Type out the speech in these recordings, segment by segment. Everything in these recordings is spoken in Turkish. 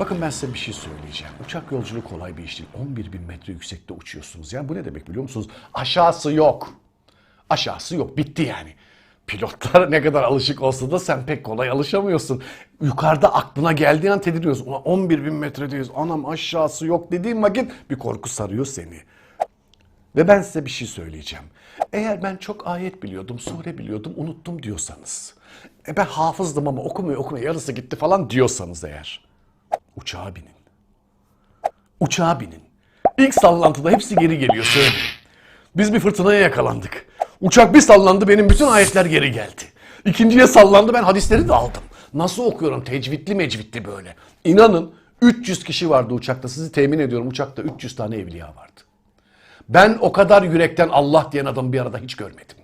Bakın ben size bir şey söyleyeceğim. Uçak yolculuğu kolay bir iş değil. 11 bin metre yüksekte uçuyorsunuz. Yani bu ne demek biliyor musunuz? Aşağısı yok. Aşağısı yok. Bitti yani. Pilotlar ne kadar alışık olsa da sen pek kolay alışamıyorsun. Yukarıda aklına geldiği an tedirgiyorsun. Ulan 11 bin metredeyiz. Anam aşağısı yok dediğin vakit bir korku sarıyor seni. Ve ben size bir şey söyleyeceğim. Eğer ben çok ayet biliyordum, sure biliyordum, unuttum diyorsanız. E ben hafızdım ama okumuyor okumuyor yarısı gitti falan diyorsanız eğer. Uçağa binin. Uçağa binin. İlk sallantıda hepsi geri geliyor söyleyeyim. Biz bir fırtınaya yakalandık. Uçak bir sallandı benim bütün ayetler geri geldi. İkinciye sallandı ben hadisleri de aldım. Nasıl okuyorum tecvidli mecvidli böyle. İnanın 300 kişi vardı uçakta sizi temin ediyorum uçakta 300 tane evliya vardı. Ben o kadar yürekten Allah diyen adamı bir arada hiç görmedim.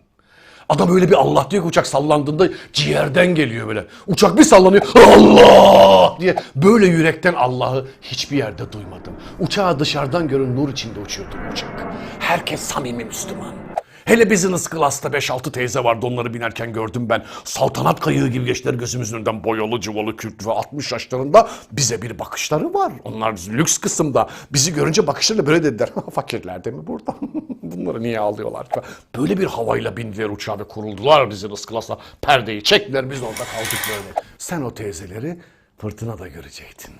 Adam öyle bir Allah diyor ki uçak sallandığında ciğerden geliyor böyle. Uçak bir sallanıyor Allah diye böyle yürekten Allah'ı hiçbir yerde duymadım. Uçağı dışarıdan görün nur içinde uçuyordu uçak. Herkes samimi Müslüman. Hele business class'ta 5-6 teyze vardı onları binerken gördüm ben. Saltanat kayığı gibi geçtiler gözümüzün önünden boyalı cıvalı Kürt ve 60 yaşlarında bize bir bakışları var. Onlar lüks kısımda. Bizi görünce bakışlarıyla böyle dediler. Fakirler de mi burada? Bunları niye alıyorlar? Böyle bir havayla bindiler uçağa ve kuruldular business class'la. Perdeyi çektiler biz orada kaldık böyle. Sen o teyzeleri fırtınada görecektin.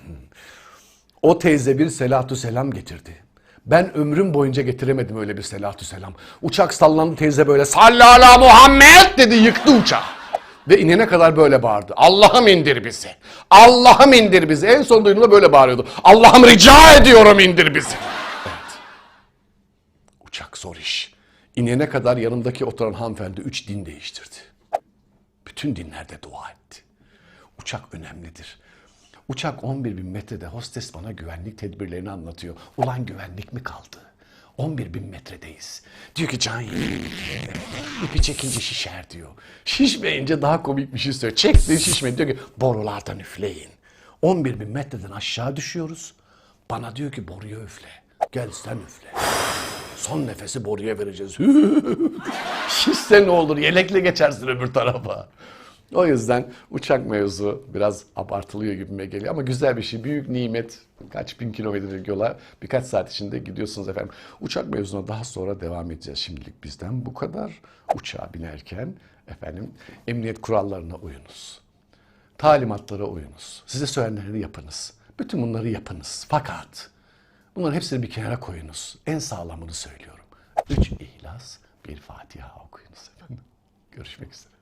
O teyze bir selatü selam getirdi. Ben ömrüm boyunca getiremedim öyle bir selatü selam. Uçak sallandı teyze böyle sallala Muhammed dedi yıktı uçağı. Ve inene kadar böyle bağırdı. Allah'ım indir bizi. Allah'ım indir bizi. En son duyduğumda böyle bağırıyordu. Allah'ım rica ediyorum indir bizi. Evet. Uçak zor iş. İnene kadar yanımdaki oturan hanımefendi üç din değiştirdi. Bütün dinlerde dua etti. Uçak önemlidir. Uçak 11 bin metrede hostes bana güvenlik tedbirlerini anlatıyor. Ulan güvenlik mi kaldı? 11 bin metredeyiz. Diyor ki can. İpi çekince şişer diyor. Şişmeyince daha komik bir şey söylüyor. Çekti şişmedi diyor ki borulardan üfleyin. 11 bin metreden aşağı düşüyoruz. Bana diyor ki boruya üfle. Gel sen üfle. Son nefesi boruya vereceğiz. Şişse ne olur yelekle geçersin öbür tarafa. O yüzden uçak mevzu biraz abartılıyor gibime geliyor ama güzel bir şey. Büyük nimet. Kaç bin kilometrelik yola birkaç saat içinde gidiyorsunuz efendim. Uçak mevzuna daha sonra devam edeceğiz. Şimdilik bizden bu kadar. Uçağa binerken efendim emniyet kurallarına uyunuz. Talimatlara uyunuz. Size söylenenleri yapınız. Bütün bunları yapınız. Fakat bunların hepsini bir kenara koyunuz. En sağlamını söylüyorum. Üç ihlas, bir Fatiha okuyunuz efendim. Görüşmek üzere.